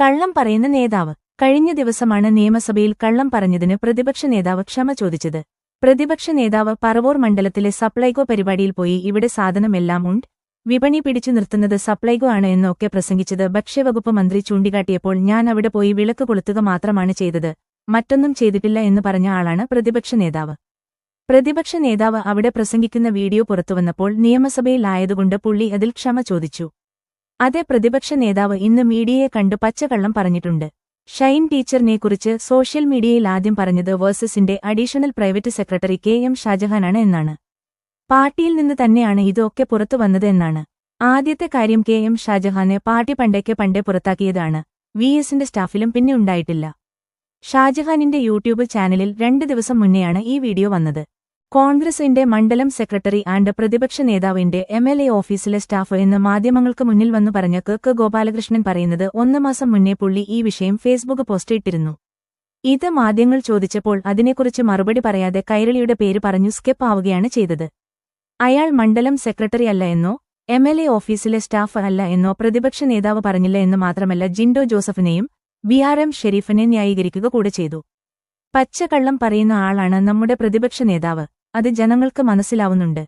കള്ളം പറയുന്ന നേതാവ്. കഴിഞ്ഞ ദിവസമാണ് നിയമസഭയിൽ കള്ളം പറഞ്ഞതിന് പ്രതിപക്ഷ നേതാവ് ക്ഷമ ചോദിച്ചത്. പ്രതിപക്ഷ നേതാവ് പറവൂർ മണ്ഡലത്തിലെ സപ്ലൈകോ പരിപാടിയിൽ പോയി ഇവിടെ സാധനമെല്ലാം ഉണ്ട്. വിപണി പിടിച്ചു നിർത്തുന്നത് സപ്ലൈകോ ആണ് എന്നൊക്കെ പ്രസംഗിച്ചത് ഭക്ഷ്യവകുപ്പ് മന്ത്രി ചൂണ്ടിക്കാട്ടിയപ്പോൾ ഞാൻ അവിടെ പോയി വിളക്ക് കൊളുത്തുക മാത്രമാണ് ചെയ്തത്. മറ്റൊന്നും ചെയ്തിട്ടില്ല എന്ന് പറഞ്ഞ ആളാണ് പ്രതിപക്ഷ നേതാവ്. പ്രതിപക്ഷ നേതാവ് അവിടെ പ്രസംഗിക്കുന്ന വീഡിയോ പുറത്തുവന്നപ്പോൾ നിയമസഭയിലായതുകൊണ്ട് പുള്ളി അതിൽ ക്ഷമ ചോദിച്ചു. അതേ പ്രതിപക്ഷ നേതാവ് ഇന്ന് മീഡിയയെ കണ്ട് പച്ചക്കള്ളം പറഞ്ഞിട്ടുണ്ട്. ഷൈൻ ടീച്ചറിനെക്കുറിച്ച് സോഷ്യൽ മീഡിയയിൽ ആദ്യം പറഞ്ഞത് വേഴ്സസിന്റെ additional private secretary K M ഷാജഹാനാണ് എന്നാണ്. പാർട്ടിയിൽ നിന്ന് തന്നെയാണ് ഇതൊക്കെ പുറത്തു വന്നത് എന്നാണ്. ആദ്യത്തെ കാര്യം കെ എം ഷാജഹാനെ പാർട്ടി പണ്ടേക്ക് പണ്ടേ പുറത്താക്കിയതാണ്. വി എസിന്റെ സ്റ്റാഫിലും പിന്നെ ഉണ്ടായിട്ടില്ല. ഷാജഹാനിന്റെ യൂട്യൂബ് ചാനലിൽ രണ്ട് ദിവസം മുന്നെയാണ് ഈ വീഡിയോ വന്നത്. കോൺഗ്രസിന്റെ മണ്ഡലം സെക്രട്ടറി ആൻഡ് പ്രതിപക്ഷ നേതാവിന്റെ എം എൽ എ ഓഫീസിലെ സ്റ്റാഫ് എന്ന് മാധ്യമങ്ങൾക്ക് മുന്നിൽ വന്നു പറഞ്ഞ കെ ഗോപാലകൃഷ്ണൻ പറയുന്നത് ഒന്ന് മാസം മുന്നേ പുള്ളി ഈ വിഷയം ഫേസ്ബുക്ക് പോസ്റ്റ് ഇട്ടിരുന്നു ഇത് മാധ്യമങ്ങൾ ചോദിച്ചപ്പോൾ അതിനെക്കുറിച്ച് മറുപടി പറയാതെ കൈരളിയുടെ പേര് പറഞ്ഞു സ്കെപ്പ് ആവുകയാണ് ചെയ്തത്. അയാൾ മണ്ഡലം സെക്രട്ടറി അല്ല എന്നോ എം എൽ എ ഓഫീസിലെ സ്റ്റാഫ് അല്ല എന്നോ പ്രതിപക്ഷ നേതാവ് പറഞ്ഞില്ല എന്ന് മാത്രമല്ല ജിൻഡോ ജോസഫിനെയും ബി ആർ എം ഷെരീഫിനെ ന്യായീകരിക്കുക കൂടെ ചെയ്തു. പച്ചക്കള്ളം പറയുന്ന ആളാണ് നമ്മുടെ പ്രതിപക്ഷ നേതാവ്. അത് ജനങ്ങൾക്ക് മനസ്സിലാവുന്നുണ്ട്.